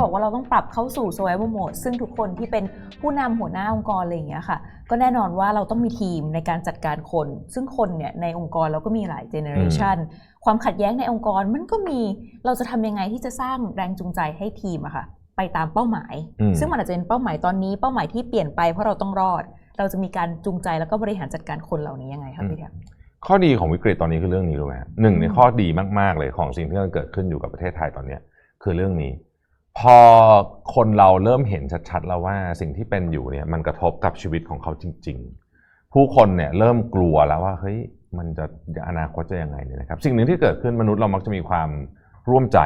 บอกว่าเราต้องปรับเข้าสู่ survival mode ซึ่งทุกคนที่เป็นผู้นำหัวหน้าองค์กรอะไรอย่างเงี้ยค่ะ ก็แน่นอนว่าเราต้องมีทีมในการจัดการคน ซึ่งคนเนี่ยในองค์กรเราก็มีหลายเจเนอเรชันความขัดแย้งในองค์กรมันก็มีเราจะทำยังไงที่จะสร้างแรงจูงใจให้ทีมอะค่ะ ไปตามเป้าหมายอืมซึ่งมันอาจจะเป็นเป้าหมายตอนนี้เป้าหมายที่เปลี่ยนไปเพราะเราต้องรอด เราจะมีการจูงใจแล้วก็บริหารจัดการคนเหล่านี้ยังไงคะพี่แทบข้อดีของวิกฤตตอนนี้คือเรื่องนี้รู้ไหมฮะหนึ่งในอืมข้อดีมาก ๆ เลยของสิ่งที่มันเกิดขึ้นอยู่กับประเทศไทยตอนเนี้ยคือเรื่องนี้ พอคนเราเริ่มเห็นชัดๆแล้วว่าสิ่งที่เป็นอยู่เนี่ยมันกระทบกับชีวิตของเขาจริง ๆ ผู้คนเนี่ยเริ่มกลัวแล้วว่าเฮ้ยมันจะอนาคตจะยังไงเนี่ยนะครับ สิ่งหนึ่งที่เกิดขึ้นมนุษย์เรามักจะมีความร่วมใจ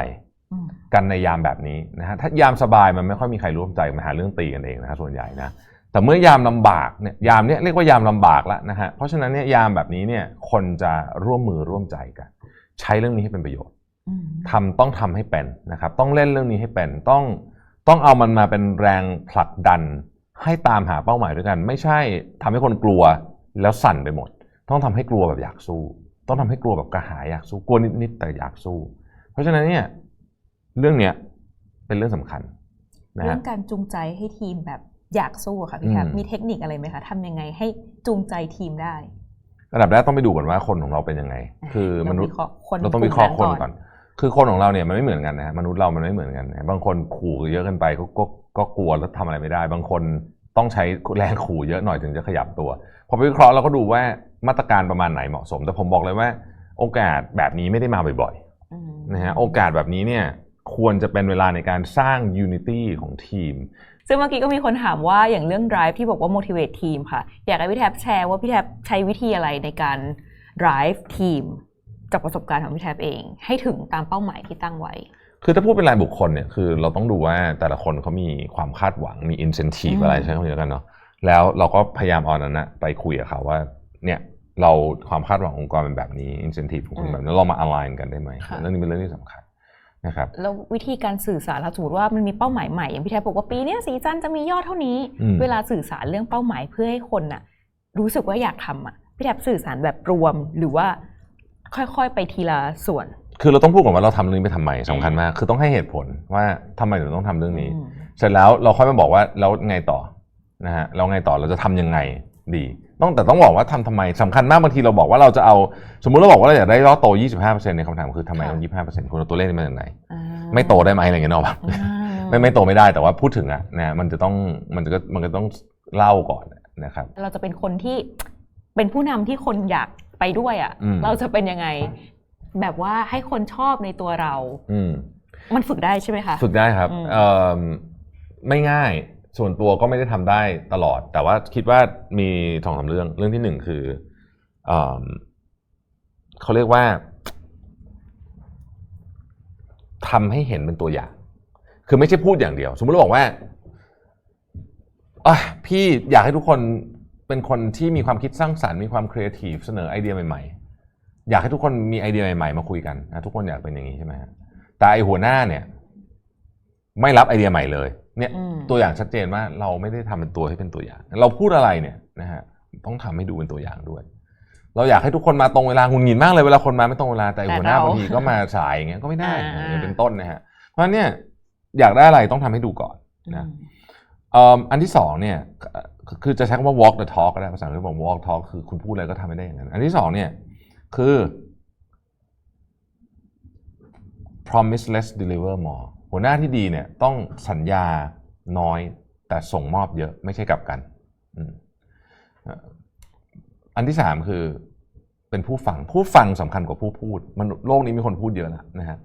อืมกันในยามแบบนี้นะฮะถ้ายามสบายมันไม่ค่อยมีใครร่วมใจมาหาเรื่องตีกันเองนะฮะส่วนใหญ่นะแต่เมื่อยามลำบากเนี่ยยามเนี้ยเรียกว่ายามลำบากแล้วนะฮะเพราะฉะนั้นเนี่ยยามแบบนี้เนี่ยคนจะร่วมมือร่วมใจกัน ใช้เรื่องนี้ให้เป็นประโยชน์อืม ทำต้องทำให้เป็นนะครับ ต้องเล่นเรื่องนี้ให้เป็นต้องต้องเอามันมาเป็นแรงผลักดันให้ตามหาเป้าหมายด้วยกัน ไม่ใช่ทำให้คนกลัวแล้วสั่นไปหมด ต้องทำให้กลัวแบบอยากสู้ ต้องทำให้กลัวแบบกระหายอยากสู้กลัวนิดๆแต่อยากสู้ เพราะฉะนั้นเนี่ยเรื่องเนี้ยเป็นเรื่องสำคัญนะเรื่ฮะองการจูงใจให้ทีมแบบอยากสู้อะค่ะพี่แทบอืมมีเทคนิคอะไรไหมคะทำยังไงให้จูงใจทีมได้ระดับแรกต้องไปดูก่อนว่าคนของเราเป็นยังไง คือมนุษย์เราวิเคราะห์คนเราต้องวิเคราะห์คนกลุ่มนั้นก่ก่ออนน คือคนของเราเนี่ยมันไม่เหมือนกันนะฮะมนุษย์เรามันไม่เหมือนกันนะบางคนขู่เยอะเกินไปก็ก็ก็กลัวแล้วทำอะไรไม่ได้ บางคนต้องใช้แรงขู่เยอะหน่อยถึงจะขยับตัว พอไปวิเคราะห์เราก็ดูว่ามาตรการประมาณไหนเหมาะสม แต่ผมบอกเลยว่า โอกาสแบบนี้ไม่ได้มาบ่อยอืมๆนะฮะโอกาสแบบนี้เนี่ยควรจะเป็นเวลาในการสร้าง unity ของทีม ซึ่งเมื่อกี้ก็มีคนถามว่าอย่างเรื่อง drive ที่บอกว่า motivate ทีมค่ะ อยากให้พี่แทบแชร์ว่าพี่แทบใช้วิธีอะไรในการ drive ทีม จากประสบการณ์ของพี่แทบเอง ให้ถึงตามเป้าหมายที่ตั้งไว้ คือถ้าพูดเป็นรายบุคคลเนี่ยคือเราต้องดูว่าแต่ละคนเขามีความคาดหวังมี incentive อืมอะไรใช้คำนี้แล้วกันเนาะแล้วเราก็พยายามเอานั้นนะไปคุยกับเขาว่าเนี่ยเราความคาดหวังขององค์กรเป็นแบบนี้ incentive ของคุณแบบนี้เรามา align กันได้ไหมเรื่องนี้เป็นเรื่องที่สำคัญนะครับแล้ววิธีการสื่อสารเราสมมติว่ามันมีเป้าหมายใหม่อย่างพี่แทบบอกว่าปีเนี้ยสีจันทร์จะมียอดเท่านี้อืมเวลาสื่อสารเรื่องเป้าหมายเพื่อให้คนน่ะรู้สึกว่าอยากทำอะพี่แทบสื่อสารแบบรวมหรือว่า ค่อยๆ ไปทีละส่วน คือเราต้องพูดก่อนว่าเราทำเรื่องนี้ไปทำไมสำคัญมาก คือต้องให้เหตุผลว่าทำไมถึงต้องทำเรื่องนี้อืมเสร็จแล้วเราค่อยมาบอกว่าแล้วไงต่อนะฮะเราไงต่อเราจะทำยังไงดี ต้องแต่ต้องบอกว่าทำทำไมสำคัญมากบางทีเราบอกว่าเราจะเอา สมมุติเราบอกว่าเราอยากได้ยอดโต 25%ในคำถามคือทำไมต้อง25%คุณเอาตัวเลขนี้มาจากไหน อ่าไม่โตได้ไหมอะไรอย่างเงี้ยเนาะอ่าไม่ไม่โตไม่ได้แต่ว่าพูดถึงอะนะมันจะต้องมันจะก็มันก็ต้องเล่าก่อนนะครับ เราจะเป็นคนที่เป็นผู้นำที่คนอยาก ไปด้วยอะอืมเราจะเป็นยังไง แบบว่าให้คนชอบในตัวเรา อืมมันฝึกได้ใช่ไหมคะ ฝึกได้ครับอืมเอ่อไม่ง่ายส่วนตัวก็ไม่ได้ทำได้ตลอด แต่ว่าคิดว่ามีสองสามเรื่อง เรื่องที่หนึ่งคือเอ่อเขาเรียกว่าทำให้เห็นเป็นตัวอย่าง คือไม่ใช่พูดอย่างเดียว สมมติเราบอกว่าอะพี่อยากให้ทุกคน เป็นคนที่มีความคิดสร้างสรรค์มีความครีเอทีฟเสนอไอเดียใหม่ๆ อยากให้ทุกคนมีไอเดียใหม่ๆ มาคุยกันนะทุกคนอยากเป็นอย่างนี้ใช่ไหมฮะแต่ไอหัวหน้าเนี่ย ไม่รับไอเดียใหม่เลย เนี่ย อืม ตัวอย่างชัดเจนว่าเราไม่ได้ทำเป็นตัวให้เป็นตัวอย่าง เราพูดอะไรเนี่ยนะฮะต้องทำให้ดูเป็นตัวอย่างด้วย เราอยากให้ทุกคนมาตรงเวลาหงุนหงิดมากเลยเวลาคนมาไม่ตรงเวลาแต่แต่หัวหน้าเราบางทีก็มาสายอย่างเงี้ยก็ไม่ได้อ่าอย่างเงี้ยเป็นต้นนะฮะเพราะฉะนั้นเนี่ยอยากได้อะไรต้องทำให้ดูก่อนนะอืมเอิ่มอันที่สองเนี่ยเอ่อ คือจะใช้คำว่า walk the talk ก็ได้ภาษาอังกฤษบอก walk talk คือคุณพูดอะไรก็ทำไม่ได้อย่างนั้น อันที่สองเนี่ยคือ promise less deliver more หัวหน้าที่ดีเนี่ยต้องสัญญาน้อยแต่ส่งมอบเยอะไม่ใช่กลับกัน อันที่สามคือเป็นผู้ฟังผู้ฟังสำคัญกว่าผู้พูดมันโลกนี้มีคนพูดเยอะแล้วนะฮะ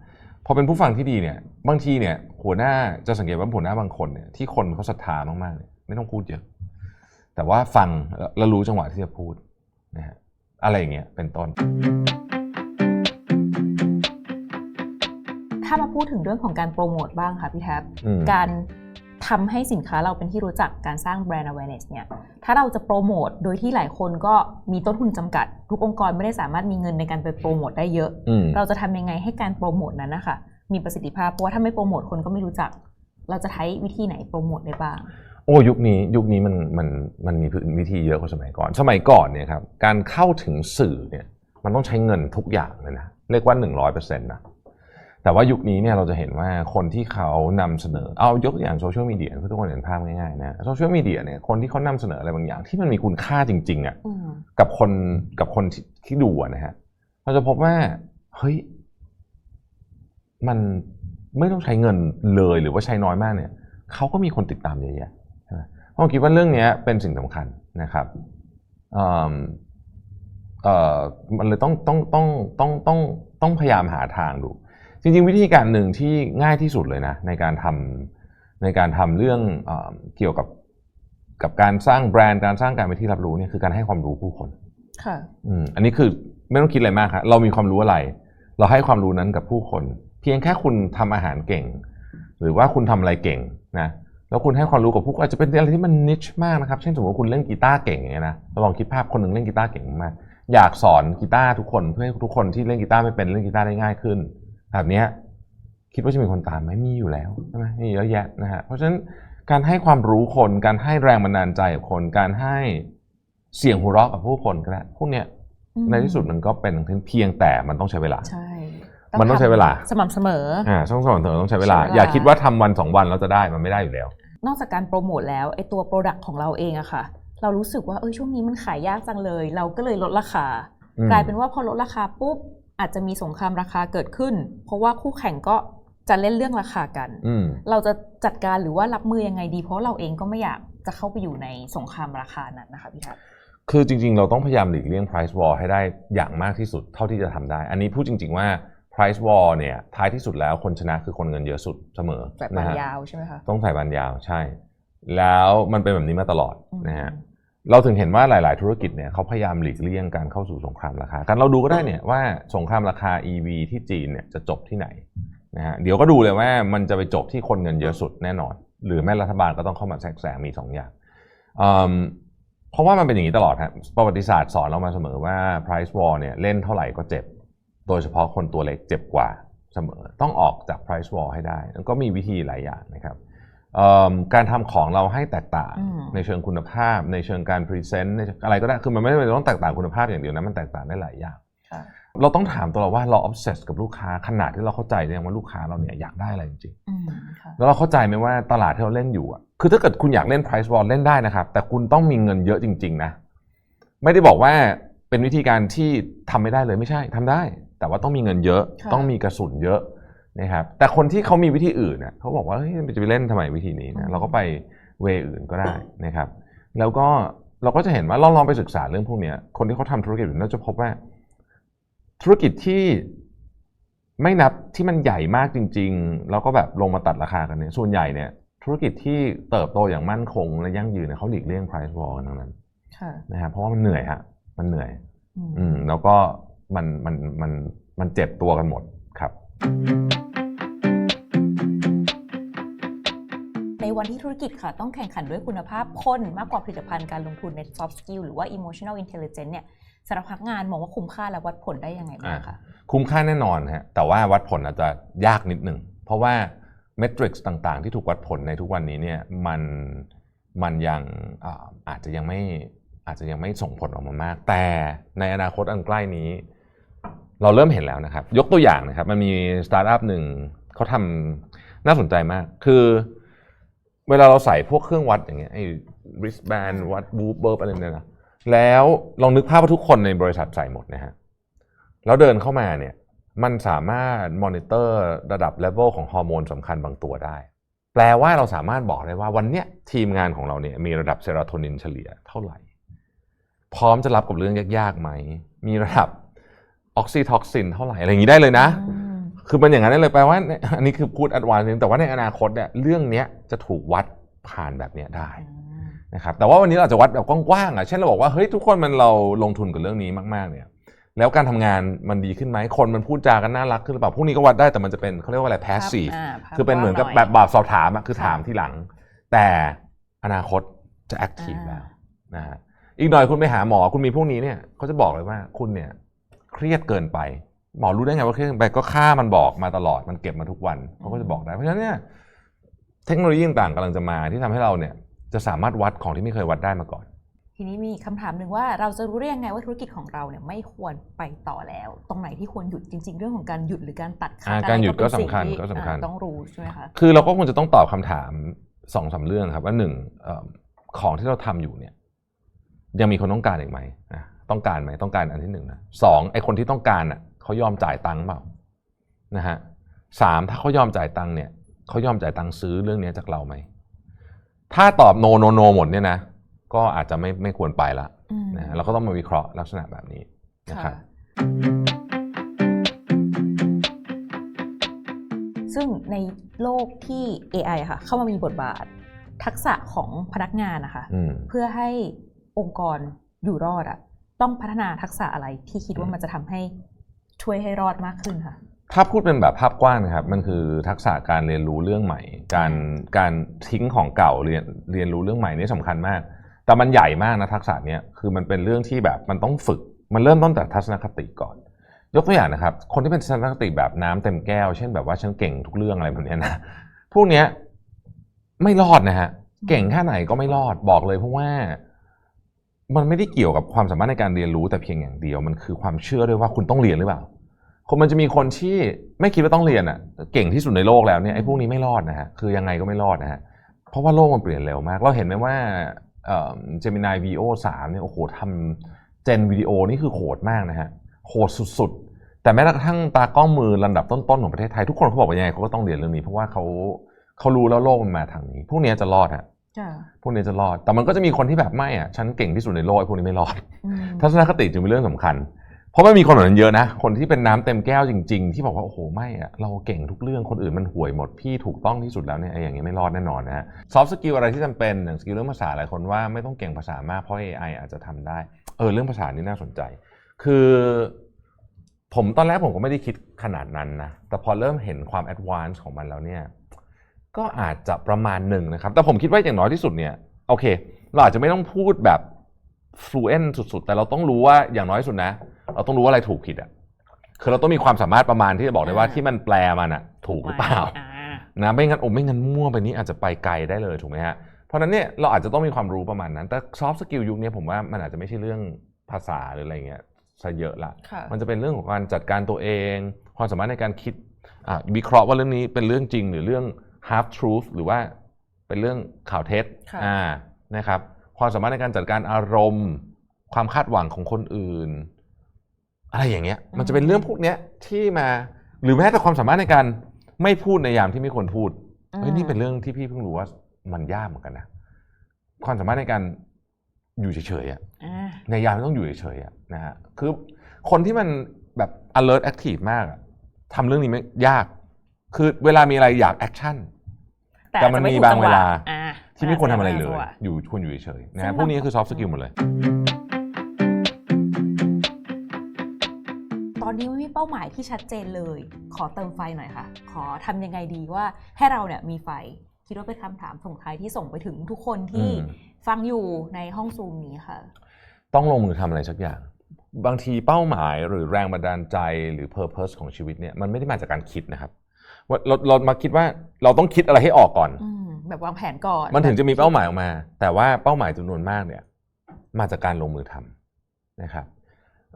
พอเป็นผู้ฟังที่ดีเนี่ยบางทีเนี่ยหัวหน้าจะสังเกตว่าหัวหน้าบางคนเนี่ยที่คนเขาศรัทธามากๆเนี่ยไม่ต้องพูดเยอะ แต่ว่าฟังแล้วรู้จังหวะที่จะพูดนะฮะอะไรอย่างเงี้ยเป็นต้น ถ้ามาพูดถึงเรื่องของการโปรโมทบ้างค่ะพี่แท็บอืม การทำให้สินค้าเราเป็นที่รู้จักการสร้างแบรนด์ awareness เนี่ยถ้าเราจะโปรโมทโดยที่หลายคนก็มีต้นทุนจำกัด ทุกองค์กรไม่ได้สามารถมีเงินในการไปโปรโมทได้เยอะ อืม เราจะทำยังไงให้การโปรโมทนั้นนะคะมีประสิทธิภาพเพราะว่าถ้าไม่โปรโมทคนก็ไม่รู้จัก เราจะใช้วิธีไหนโปรโมทได้บ้าง โอ้ยุคนี้ยุคนี้มันมันมันมีวิธีเยอะกว่าสมัยก่อน สมัยก่อนเนี่ยครับการเข้าถึงสื่อเนี่ยมันต้องใช้เงินทุกอย่างเลยนะเรียกว่า 100%นะแต่ว่ายุคนี้เนี่ยเราจะเห็นว่าคนที่เขานำเสนอเอายกตัวอย่างโซเชียลมีเดียเพื่อทุกคนเห็นภาพง่ายๆนะโซเชียลมีเดียเนี่ยคนที่เขานำเสนออะไรบางอย่างที่มันมีคุณค่าจริง ๆอะ่ะอืมกับคนกับคนที่ที่ดูอะนะฮะเราจะพบว่าเฮ้ยมันไม่ต้องใช้เงินเลยหรือว่าใช้น้อยมากเนี่ยเขาก็มีคนติดตามเยอะแยะ ผมคิดว่าเรื่องเนี้ยเป็นสิ่งสำคัญนะครับเอ่อเอ่อมันเลยต้องต้องต้องต้องต้องต้องพยายามหาทางดู จริงๆ วิธีการหนึ่งที่ง่ายที่สุดเลยนะในการทำในการทำเรื่องเออเกี่ยวกับกับการสร้างแบรนด์การสร้างการเป็นที่รับรู้เนี่ยคือการให้ความรู้ผู้คน ค่ะอืมอันนี้คือไม่ต้องคิดอะไรมากครับเรามีความรู้อะไร เราให้ความรู้นั้นกับผู้คน เพียงแค่คุณทำอาหารเก่ง หรือว่าคุณทำอะไรเก่งนะ แล้วคุณให้ความรู้กับผู้คนอาจจะเป็นอะไรที่มันนิชมากนะครับ เช่นสมมติว่าคุณเล่นกีตาร์เก่งอย่างเงี้ยนะเราลองคิดภาพคนหนึ่งเล่นกีตาร์เก่งมากอยากสอนกีตาร์ทุกคนเพื่อให้ทุกคนที่เล่นกีตาร์ไม่เป็นเล่นกีตาร์ได้ง่ายขึ้นแบบเนี้ยคิดว่าจะมีคนตามไหมมีอยู่แล้วใช่ไหมมีเยอะแยะนะฮะเพราะฉะนั้นการให้ความรู้คนการให้แรงบันดาลใจกับคน การให้เสียงหัวเราะกับผู้คนก็ได้พวกเนี้ยในที่สุดมันก็เป็นเพียงแต่มันต้องใช้เวลาใช่มันต้องใช้เวลา สม่ำเสมออ่าช่องสม่ำเสมอต้องใช้เวลาใช้เวลาอย่าคิดว่าทำวันสองวันเราจะได้มันไม่ได้อยู่แล้ว นอกจากการโปรโมทแล้วไอตัวโปรดักต์ของเราเองอะค่ะ เรารู้สึกว่าเออช่วงนี้มันขายยากจังเลย เราก็เลยลดราคาอืมกลายเป็นว่าพอลดราคาปุ๊บอาจจะมีสงครามราคาเกิดขึ้น เพราะว่าคู่แข่งก็จะเล่นเรื่องราคากันอืมเราจะจัดการหรือว่ารับมือยังไงดี เพราะเราเองก็ไม่อยากจะเข้าไปอยู่ในสงครามราคานั้นนะคะพี่ทัศน์คือจริงๆ เราต้องพยายามหลีกเลี่ยง price war ให้ได้อย่างมากที่สุดเท่าที่จะทำได้ อันนี้พูดจริง ๆ ว่า price war เนี่ยท้ายที่สุดแล้วคนชนะคือคนเงินเยอะสุดเสมอแบบนะบานฮะยาวใช่ไหมคะต้องใส่บันยาวใช่ แล้วมันเป็นแบบนี้มาตลอดอืมนะฮะเราถึงเห็นว่าหลาย ๆ ธุรกิจเนี่ยเขาพยายามหลีกเลี่ยงการเข้าสู่สงครามราคากันเราดูก็ได้เนี่ยว่าสงครามราคา EV ที่จีนเนี่ยจะจบที่ไหนนะฮะเดี๋ยวก็ดูเลยว่ามันจะไปจบที่คนเงินเยอะสุดแน่นอน หรือแม่รัฐบาลก็ต้องเข้ามาแทรกแซงมีสองอย่างอืมเพราะว่ามันเป็นอย่างนี้ตลอดฮะประวัติศาสตร์สอนเรามาเสมอว่า price war เนี่ยเล่นเท่าไหร่ก็เจ็บ โดยเฉพาะคนตัวเล็กเจ็บกว่าเสมอ ต้องออกจาก price war ให้ได้แล้วก็มีวิธีหลายอย่างนะครับเอิ่มการทำของเราให้แตกต่างอืมในเชิงคุณภาพ ในเชิงการพรีเซนต์ในอะไรก็ได้คือมันไม่ได้ต้องแตกต่างคุณภาพอย่างเดียวนะมันแตกต่างได้หลายอย่างค่ะเราต้องถามตัวเราว่าเรา obsess กับลูกค้าขนาดที่เราเข้าใจหรือยังว่าลูกค้าเราเนี่ยอยากได้อะไรจริงอืมค่ะๆแล้วเราเข้าใจไหมว่าตลาดที่เราเล่นอยู่อะคือถ้าเกิดคุณอยากเล่น price war เล่นได้นะครับ แต่คุณต้องมีเงินเยอะจริง ๆ นะ ไม่ได้บอกว่าเป็นวิธีการที่ทำไม่ได้เลยไม่ใช่ทำได้ แต่ว่าต้องมีเงินเยอะค่ะต้องมีกระสุนเยอะนะครับ แต่คนที่เขามีวิธีอื่นเนี่ยเขาบอกว่าเฮ้ยจะไปเล่นทำไมวิธีนี้นะเราก็ไปเวอื่นก็ได้นะครับ แล้วก็เราก็จะเห็นว่าเราลองไปศึกษาเรื่องพวกเนี้ยคนที่เขาทำธุรกิจอยู่เราจะพบว่า ธุรกิจที่ไม่นับที่มันใหญ่มากจริง ๆ แล้วก็แบบลงมาตัดราคากันเนี่ยส่วนใหญ่เนี่ยธุรกิจที่เติบโตอย่างมั่นคงและยั่งยืนเนี่ยเขาหลีกเลี่ยง price war กันทั้งนั้นค่ะนะครับเพราะว่ามันเหนื่อยฮะมันเหนื่อย อืมอืมแล้วก็ มันมันมันมันเจ็บตัวกันหมดครับในวันที่ธุรกิจค่ะต้องแข่งขันด้วยคุณภาพคนมากกว่าผลิตภัณฑ์การลงทุนใน soft skill หรือว่า emotional intelligence เนี่ยสำหรับพนักงานมองว่าคุ้มค่าและวัดผลได้ยังไงบ้างคะคุ้มค่าแน่นอนฮะแต่ว่าวัดผลอาจจะยากนิดหนึ่งเพราะว่าเมทริกซ์ต่างๆ ที่ถูกวัดผลในทุกวันนี้เนี่ยมันมันยังอ่าอาจจะยังไม่อาจจะยังไม่ส่งผลออกมามาก แต่ในอนาคตอันใกล้นี้ เราเริ่มเห็นแล้วนะครับ ยกตัวอย่างนะครับ มันมีสตาร์ทอัพหนึ่งเขาทำน่าสนใจมาก คือเวลาเราใส่พวกเครื่องวัดอย่างเงี้ยไอ้ wristband วัดบูเบิร์อะไรเนี่ยนะแล้วลองนึกภาพว่าทุกคนในบริษัทใส่หมดนะฮะแล้วเดินเข้ามาเนี่ยมันสามารถมอนิเตอร์ระดับเลเวลของฮอร์โมนสำคัญบางตัวได้ แปลว่าเราสามารถบอกได้ว่าวันเนี้ยทีมงานของเราเนี่ยมีระดับเซโรโทนินเฉลี่ยเท่าไหร่ พร้อมจะรับกับเรื่องยากๆไหม มีระดับ ออกซิทอกซินเท่าไหร่อะไรอย่างนี้ได้เลยนะอืมคือมันอย่างนั้นได้เลยแปลว่าเนี่ยอันนี้คือพูดแอดวานซ์แต่ว่าในอนาคตเนี่ยเรื่องเนี้ยจะถูกวัดผ่านแบบเนี้ยได้นะครับแต่ว่าวันนี้เราอาจจะวัดแบบกว้างๆอะเช่นเราบอกว่าเฮ้ยทุกคนมันเราลงทุนกับเรื่องนี้มากๆเนี่ยแล้วการทำงานมันดีขึ้นไหมคนมันพูดจากันน่ารักขึ้นหรือเปล่าพวกนี้ก็วัดได้แต่มันจะเป็นเขาเรียกว่าอะไร passive าภาพคือเป็นเหมือนกับว่าแบบแบบสอบถามอะคือค่ะถามที่หลัง แต่อนาคตจะ active อ่าแล้วนะฮะอีกหน่อยคุณไปหาหมอคุณมีพวกนี้เนี่ยเขาจะบอกเลยว่าคุณเนี่ย เครียดเกินไป หมอรู้ได้ไงว่าเครียดเกินไปก็ค่ามันบอกมาตลอดมันเก็บมาทุกวันเขาก็จะบอกได้เพราะฉะนั้นเนี่ยเทคโนโลยีต่างๆกำลังจะมาที่ทำให้เราเนี่ยจะสามารถวัดของที่ไม่เคยวัดได้มาก่อน ทีนี้มีคำถามหนึ่งว่าเราจะรู้ได้ยังไงว่าธุรกิจของเราเนี่ยไม่ควรไปต่อแล้ว ตรงไหนที่ควรหยุดจริง ๆ เรื่องของการหยุดหรือการตัดขาอ่าดการหยุดอะไรก็เป็นสำคัญสิ่งที่ก็สำคัญอ่าต้องรู้ใช่ไหมคะคือเราก็คงจะต้องตอบคำถามสองสามเรื่องครับว่าหนึ่งเอ่อของที่เราทำอยู่เนี่ยยังมีคนต้องการอีกไหมนะ ต้องการไหมต้องการอันที่หนึ่งนะสองไอคนที่ต้องการอะเขายอมจ่ายตังค์เปล่านะฮะสามถ้าเขายอมจ่ายตังค์เนี่ยเขายอมจ่ายตังค์ซื้อเรื่องนี้จากเราไหมถ้าตอบโนโนโนหมดเนี่ยนะก็อาจจะไม่ไม่ควรไปละอืมนะฮะเราก็ต้องมาวิเคราะห์ลักษณะแบบนี้นะครับซึ่งในโลกที่ AI ค่ะ เข้ามามีบทบาท ทักษะของพนักงานนะคะอืมเพื่อให้องค์กรอยู่รอดอะ ต้องพัฒนาทักษะอะไรที่คิดว่ามันจะทำให้ช่วยให้รอดมากขึ้นค่ะ ถ้าพูดเป็นแบบภาพกว้างนะครับ มันคือทักษะการเรียนรู้เรื่องใหม่ การการทิ้งของเก่าเรียนเรียนรู้เรื่องใหม่นี่สำคัญมาก แต่มันใหญ่มากนะทักษะเนี้ยคือมันเป็นเรื่องที่แบบมันต้องฝึก มันเริ่มต้นจากทัศนคติก่อน ยกตัวอย่างนะครับ คนที่เป็นทัศนคติแบบน้ำเต็มแก้ว เช่นแบบว่าฉันเก่งทุกเรื่องอะไรแบบเนี้ยนะพวกเนี้ยไม่รอดนะฮะเก่งแค่ไหนก็ไม่รอดบอกเลยเพราะว่า มันไม่ได้เกี่ยวกับความสามารถในการเรียนรู้แต่เพียงอย่างเดียว มันคือความเชื่อด้วยว่าคุณต้องเรียนหรือเปล่า คนมันจะมีคนที่ไม่คิดว่าต้องเรียนอะเก่งที่สุดในโลกแล้วเนี่ยไอ้พวกนี้ไม่รอดนะฮะคือยังไงก็ไม่รอดนะฮะเพราะว่าโลกมันเปลี่ยนเร็วมาก เราเห็นไหมว่าเอ่อ Gemini VO 3เนี่ยโอ้โหทำเจนวิดีโอนี่คือโหดมากนะฮะโหดสุดๆ แต่แม้กระทั่งตากล้องมือลำดับต้นๆของประเทศไทยทุกคนเขาบอกว่ายังไงเขาก็ต้องเรียนเรื่องนี้เพราะว่าเขาเขารู้แล้วโลกมันมาทางนี้ พวกนี้จะรอดฮะ พวกนี้จะรอด แต่มันก็จะมีคนที่แบบไม่อะ ฉันเก่งที่สุดในโลกไอ้พวกนี้ไม่รอดอืมทัศนคติจึงเป็นเรื่องสำคัญ เพราะมันมีคนแบบนั้นเยอะนะ คนที่เป็นน้ำเต็มแก้วจริง ๆ ที่บอกว่าโอ้โหไม่อะเราเก่งทุกเรื่อง คนอื่นมันห่วยหมด พี่ถูกต้องที่สุดแล้วเนี่ยไอ้อย่างนี้ไม่รอดแน่นอนนะฮะ ซอฟต์สกิลอะไรที่จำเป็นอย่างสกิลเรื่องภาษาหลายคนว่าไม่ต้องเก่งภาษามากเพราะ AI อาจจะทำได้ เออเรื่องภาษานี่น่าสนใจ คือ ผมตอนแรกผมก็ไม่ได้คิดขนาดนั้นนะ แต่พอเริ่มเห็นความแอดวานซ์ของมันแล้วเนี่ย ก็อาจจะประมาณหนึ่งนะครับ แต่ผมคิดว่าอย่างน้อยที่สุดเนี่ยโอเค เราอาจจะไม่ต้องพูดแบบ fluent สุดๆ แต่เราต้องรู้ว่าอย่างน้อยที่สุดนะ เราต้องรู้ว่าอะไรถูกผิดอะคือเราต้องมีความสามารถประมาณที่จะบอกได้ว่าอ่าที่มันแปลมันอะถูกหรือเปล่าอ่านะไม่งั้นโอ้ไม่งั้นมั่วไปนี้อาจจะไปไกลได้เลยถูกไหมฮะเพราะฉะนั้นเนี่ยเราอาจจะต้องมีความรู้ประมาณนั้น แต่ soft skill ยุคนี้ผมว่ามันอาจจะไม่ใช่เรื่องภาษาหรืออะไรเงี้ยซะเยอะละค่ะมันจะเป็นเรื่องของการจัดการตัวเอง ความสามารถในการคิดอะวิเคราะห์ว่าเรื่องนี้เป็นเรื่องจริงหรือเรื่อง half truth หรือว่าเป็นเรื่องข่าวเท็จค่ะอ่านะครับความสามารถในการจัดการอารมณ์ ความคาดหวังของคนอื่น อะไรอย่างเงี้ย มันจะเป็นเรื่องพวกเนี้ยที่มาหรือแม้แต่ความสามารถในการไม่พูดในยามที่ไม่ควรพูดเฮ้ยนี่เป็นเรื่องที่พี่เพิ่งรู้ว่ามันยากเหมือนกันนะความสามารถในการอยู่เฉยๆอะอ่าในยามที่ต้องอยู่เฉยๆอะนะฮะคือคนที่มันแบบ alert active มากอะทำเรื่องนี้ไม่ยาก คือเวลามีอะไรอยากแอคชั่นแต่มันมีบางเวลาอ่าที่ไม่ควรทำอะไรเลยจังหวะอยู่ควรอยู่เฉยๆนะซึ่ฮะงพวกนี้บางคือ soft skill หมดเลย ตอนนี้ไม่มีเป้าหมายที่ชัดเจนเลย ขอเติมไฟหน่อยค่ะ ขอทำยังไงดีว่าให้เราเนี่ยมีไฟคิดว่าเป็นคำถามส่งท้ายที่ส่งไปถึงทุกคนที่อืมฟังอยู่ในห้องซูมนี้ค่ะ ต้องลงมือทำอะไรสักอย่าง บางทีเป้าหมายหรือแรงบันดาลใจหรือ purpose ของชีวิตเนี่ยมันไม่ได้มาจากการคิดนะครับ ว่าเราเรามาคิดว่าเราต้องคิดอะไรให้ออกก่อน อืมแบบวางแผนก่อนมันถึงจะมีเป้าหมายออกมา แต่ว่าเป้าหมายจำนวนมากเนี่ย มาจากการลงมือทำนะครับ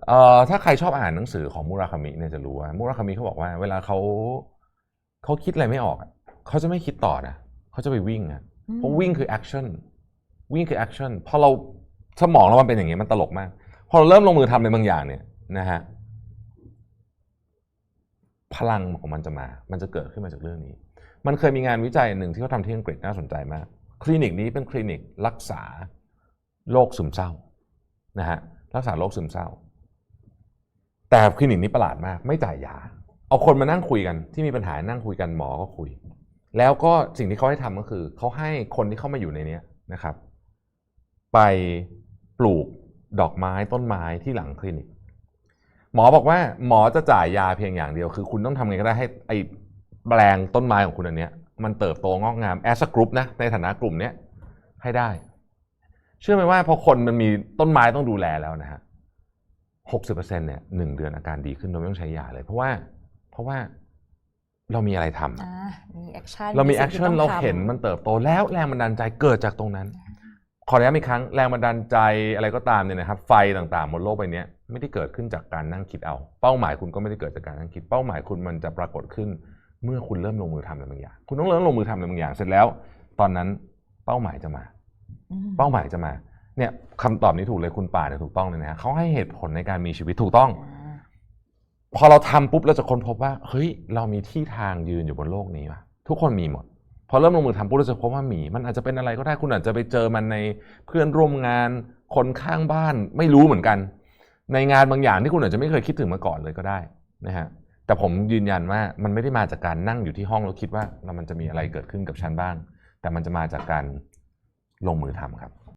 เอ่อถ้าใครชอบอ่านหนังสือของมุราคามิเนี่ยจะรู้ว่ามุราคามิเขาบอกว่า เวลาเขาเขาคิดอะไรไม่ออกอะเขาจะไม่คิดต่อนะเขาจะไปวิ่งอะอืมเพราะวิ่งคือแอคชั่นวิ่งคือแอคชั่นพอเราสมองเรามันเป็นอย่างนี้มันตลกมาก พอเราเริ่มลงมือทำในบางอย่างเนี่ยนะฮะ พลังของมันจะมา มันจะเกิดขึ้นมาจากเรื่องนี้ มันเคยมีงานวิจัยหนึ่งที่เขาทำที่อังกฤษน่าสนใจมาก คลินิกนี้เป็นคลินิกรักษาโรคซึมเศร้านะฮะ รักษาโรคซึมเศร้า แต่คลินิกนี้ประหลาดมาก ไม่จ่ายยา เอาคนมานั่งคุยกันที่มีปัญหา นั่งคุยกันหมอก็คุย แล้วก็สิ่งที่เขาให้ทำก็คือ เขาให้คนที่เข้ามาอยู่ในเนี้ยนะครับ ไปปลูกดอกไม้ต้นไม้ที่หลังคลินิก หมอบอกว่าหมอจะจ่ายยาเพียงอย่างเดียว คือคุณต้องทำไงก็ได้ให้ไอ้แปลงต้นไม้ของคุณอันเนี้ย มันเติบโตงอกงาม as a group นะในฐานะกลุ่มเนี้ยให้ได้ เชื่อไหมว่าพอคนมันมีต้นไม้ต้องดูแลแล้วนะฮะหกสิบเปอร์เซ็นเนี่ยหนึ่งเดือนอาการดีขึ้นโดยไม่ต้องใช้ยาเลย เพราะว่าเพราะว่าเรามีอะไรทำอะอ่ามีแอคชั่นเรามีสิ่แองคที่ชั่นต้งเราทำเห็นมันเติบโตแล้วแรงบันดาลใจเกิดจากตรงนั้น ขออนุญาตอีกครั้งแรงบันดาลใจอะไรก็ตามเนี่ยนะครับไฟต่างๆบนโลกใบเนี้ยไม่ได้เกิดขึ้นจากการนั่งคิดเอา เป้าหมายคุณก็ไม่ได้เกิดจากการนั่งคิด เป้าหมายคุณมันจะปรากฏขึ้น เมื่อคุณเริ่มลงมือทำอะไรบางอย่าง คุณต้องเริ่มลงมือทำอะไรบางอย่างเสร็จแล้ว ตอนนั้นเป้าหมายจะมาอืมเป้าหมายจะมาเนี่ยคำตอบนี้ถูกเลยคุณป่าเนี่ยถูกต้องเลยนะฮะเขาให้เหตุผลในการมีชีวิตถูกต้องอ่าพอเราทำปุ๊บเราจะค้นพบว่าเฮ้ยเรามีที่ทางยืนอยู่บนโลกนี้ว่ะทุกคนมีหมด พอเริ่มลงมือทำปุ๊บเราจะพบว่าหมี มันอาจจะเป็นอะไรก็ได้คุณอาจจะไปเจอมันในเพื่อนร่วมงานคนข้างบ้านไม่รู้เหมือนกัน ในงานบางอย่างที่คุณอาจจะไม่เคยคิดถึงมาก่อนเลยก็ได้นะฮะแต่ผมยืนยันว่ามันไม่ได้มาจากการนั่งอยู่ที่ห้องแล้วคิดว่ามันจะมีอะไรเกิดขึ้นกับฉันบ้าง แต่มันจะมาจากการลงมือทำครับ